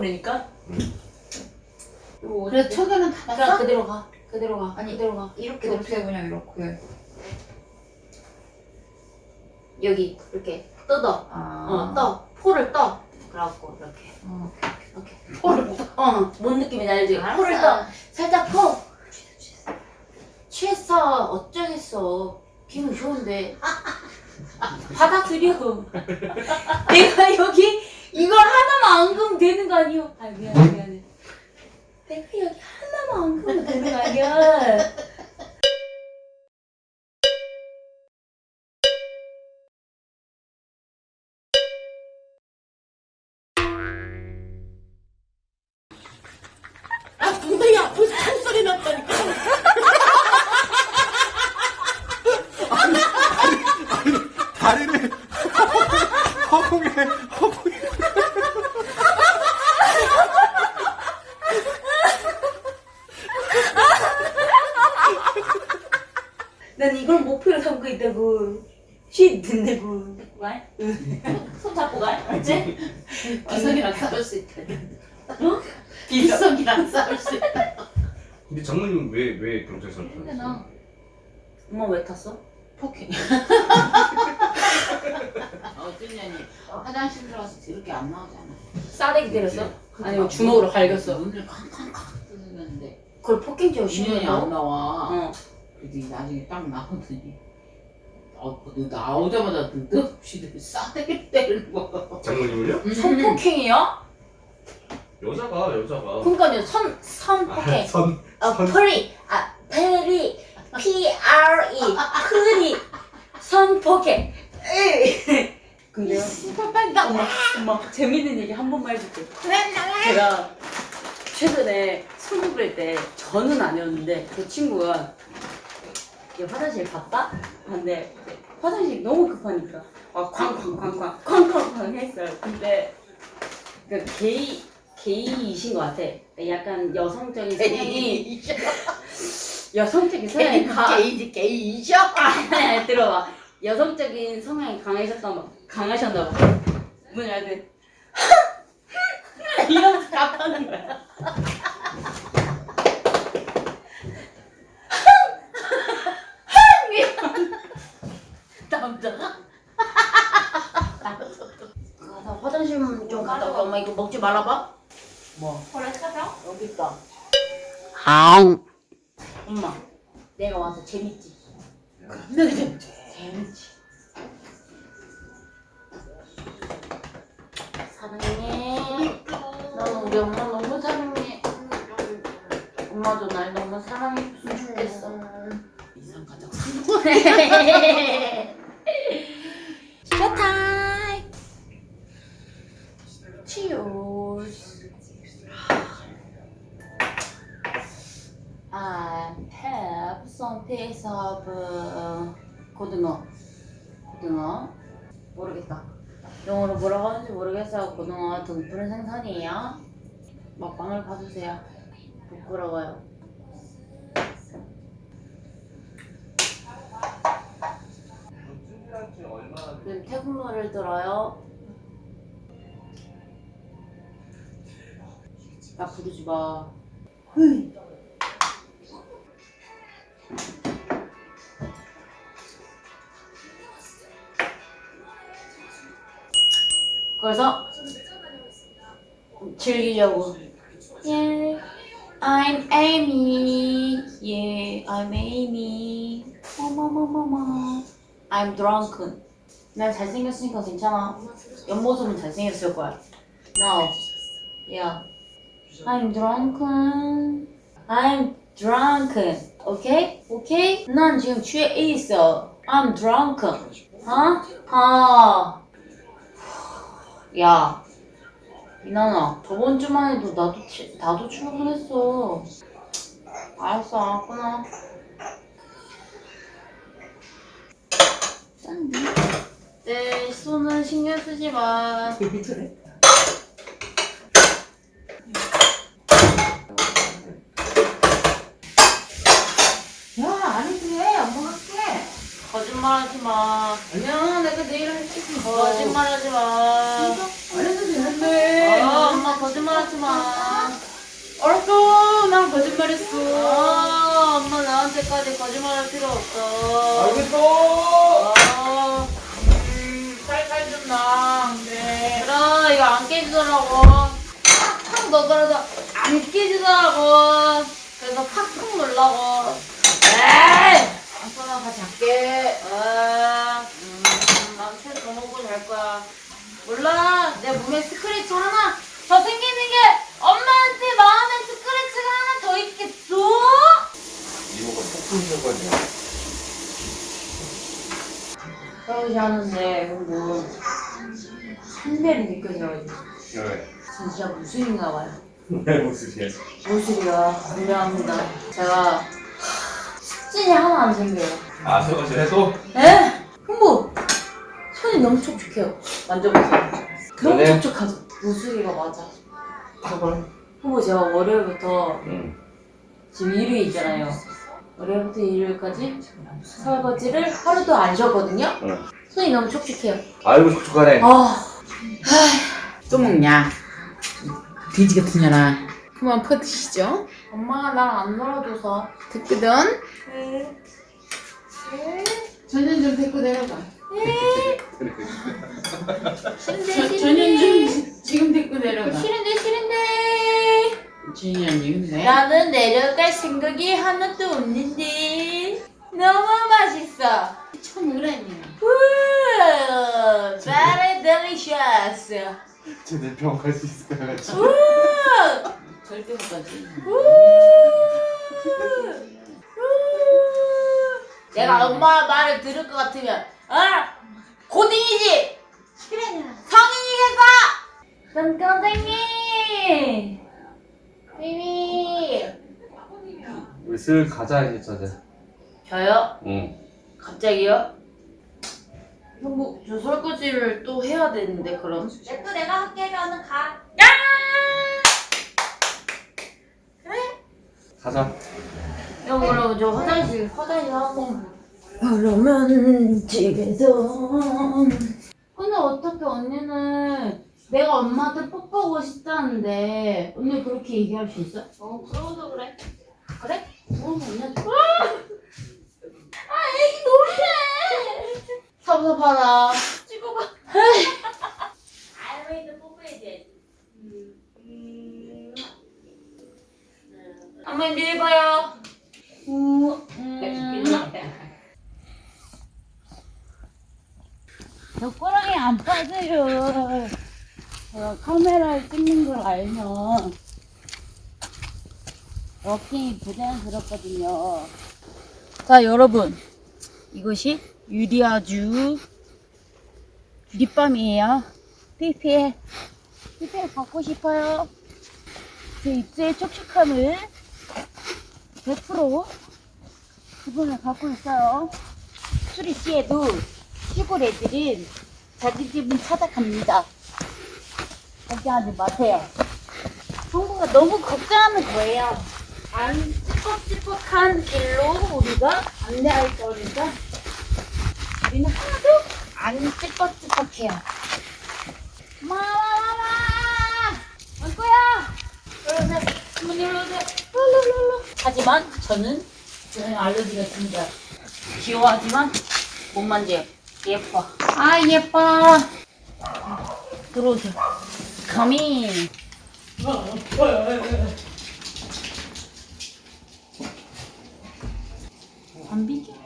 푹 씹어내니까. 그래 척에는 다 그냥 봤어? 그대로 가. 그대로 가. 아니, 그대로 가. 이렇게 어떻게 해 그냥 이렇게 여기 이렇게 뜯어. 아 어, 떠. 포를 떠. 그래갖고 이렇게. 어. 이렇게. 포를 떠. 어, 뭔 느낌인지 알지? 포를 떠. 살짝 포. 취했어. 어쩌겠어. 기분 좋은데. 받아들여. 내가 여기 이걸 하나만 안 그으면 되는 거 아니야? 아 미안해 미안해. 내가 여기 하나만 안 그으면 되는 거 아니야? 아 분명히 앞에서 총소리 났다니까 다리를 허공에 허공에 난 이걸 목표로 삼고 있다고. 쉿 말? 손 잡고 가. 알지? 비석이랑 싸울 수 있다 어? 비석이랑 싸울 수 있다 근데 장모님은 왜 왜 경찰서를 근데 타셨어요? 나 엄마 왜 탔어? 폭행 년이 화장실 들어가서 이렇게 안 나오잖아 싸대기 때렸어? 그거 아니면 주먹으로 갈겼어? 문을 쾅쾅쾅 뜯었는데 그걸 폭행죄로 인연이 안 신고한다고? 나와 어. 그래서 나중에 딱 나오더니 어, 너 나오자마자 느닷없이 싸대기 때리는 거. 장모님을요? 성폭행이야? 여자가 여자가. 그러니까요 선, 선폭행. 아, 선 아, 선- 프리 아 페리 P-R-E 프리. 선폭행. 근데요? 엄마, 엄마 재밌는 얘기 한 번만 해줄게 제가 최근에 손을 그릴 때 저는 아니었는데 그 친구가 이렇게 화장실 갔다? 근데 화장실이 너무 급하니까. 막 쾅쾅쾅쾅 쾅쾅쾅 했어요. 근데 그 게이 게이이신 것 같아. 약간 여성적인 성향이 여성적인 성향이 가 게이지 게이죠? 아니 들어봐. 여성적인 성향이 강하셨던 봐 강하셨나 봐. 문을 열더니 이러면서 답하는 거야 남자가 아, 나 화장실 좀 갔다 올게. 엄마 이거 먹지 말아봐. 뭐? 그래 찾아? 여기 있다. 아웅. 엄마 내가 와서 재밌지? 근데 좀 재밌지. 사랑해. 난 우리 엄마 너무 사랑해. 엄마도 날 너무 사랑해줬으면 좋겠어. 이상 가족 piece of uh, 고등어. 고등어. 모르겠다. 영어로 뭐라고 하는지 모르겠어요. 고등어 등푸른 생선이에요. 먹방을 봐주세요. 부끄러워요. 지금 태국 노래를 들어요. 나 부르지 마. 그래서 즐기려고. Yeah, I'm Amy. Yeah, I'm Amy. 어머머머머. I'm drunken. 난 잘생겼으니까 괜찮아. 옆모습은 잘생겼을 거야. No. Yeah. I'm drunken. I'm drunken. Okay? Okay? 난 지금 취해 있어. I'm drunken. 어? 아. 야. 이나나, 저번 주만 해도 나도, 치- 나도 출근했어. 알았어, 알았구나. 짠. 내 손은 신경 쓰지 마. 그래 야 아니지 엄마가 할게 거짓말 하지 마. 아니야 내가 내일 있으면 거짓말 하지 마. 안 해도 되는데 아, 하지 마. 알았어. 난 거짓말했어. 아, 엄마 나한테까지 거짓말할 필요 없어. 알겠어. 아, 음, 살살 좀 나. 근데. 그래 이거 안 깨지더라고. 팍팍 넣어도 안 깨지더라고. 그래서 팍팍 놀라고. 에이! 아빠랑 같이 할게. 아, 음, 난술더 먹고 잘 거야. 몰라, 내 몸에 스크래치 하나 더 생기는 게 엄마한테 마음에 스크래치가 하나 더 있겠어? 이모가 폭풍 셔가지고. 그러지 않은데, 뭐, 한대를 느껴져가지고. 왜? 진짜 무술인가 봐요. 왜 무슨 일? 무술이가 분명합니다. 제가 숙진이 하나 안 생겨요. 아 설거지 해도? 에? 형부! 손이 너무 촉촉해요. 만져보세요. 너무 그래? 촉촉하죠? 무술이가 맞아. 저걸. 형부 제가 월요일부터 응. 지금 일요일 있잖아요. 월요일부터 일요일까지 설거지를 하루도 안 쉬었거든요? 응. 손이 너무 촉촉해요. 아이고 촉촉하네. 아, 또 먹냐? 돼지 같은 년아. 그만 퍼드시죠. 엄마가 나랑 안 놀아줘서. 듣거든? 전현 좀 데리고 내려가. 싫은데, 저- 전현 싫은데. 좀 지금 데리고 내려가. 싫은데, 싫은데. 전현이 근데. 나는 내려갈 생각이 하나도 없는데. 너무 맛있어. 참 그랬냐. 우 very delicious. 쟤내 병원 갈 수 있을 것 같지? 우 절대 못 가지. 우 내가 엄마 말을 들을 것 같으면 아 고딩이지? 성인이겠어 깜깜댕이 비비 우리 슬 가자 이제 자자. 저요? 응. 갑자기요? 형부 저 설거지를 또 해야 되는데 그럼? 또 내가 할게 너는 가 가자. 형 그럼 저 화장실 화장실 하고 그러면 집에서 근데 어떻게 언니는 내가 엄마한테 뽀뽀하고 싶다는데 언니 그렇게 얘기할 수 있어? 어 그러고도 그래 그래? 그럼 언니한테 아 애기 놀래 섭섭하다 찍어봐 뽀뽀해줘야지 할머니 해봐요 음, 음. 젓가락이 안 빠져요. 제가 카메라를 찍는 걸 알면 워킹이 부자연스럽거든요. 자, 여러분. 이것이 유리아주 립밤이에요. PPL. PPL 받고 싶어요. 제 입술의 촉촉함을 100% 기분을 갖고 있어요. 수리 씨에도 시골 애들은 자기 집은 찾아갑니다. 걱정하지 마세요. 성부가 너무 걱정하는 거예요. 안 찌뻑찌뻑한 길로 우리가 안내할 거니까 우리는 하나도 안 찌뻑찌뻑해요. 마마마마! 올 거야! 열어주세요. 한번 열어주세요. 랄랄랄라. 하지만 저는 알러지가 있습니다. 귀여워하지만 못 만져요. 예뻐. 아 예뻐. 들어오세요. Come in. 안 비켜?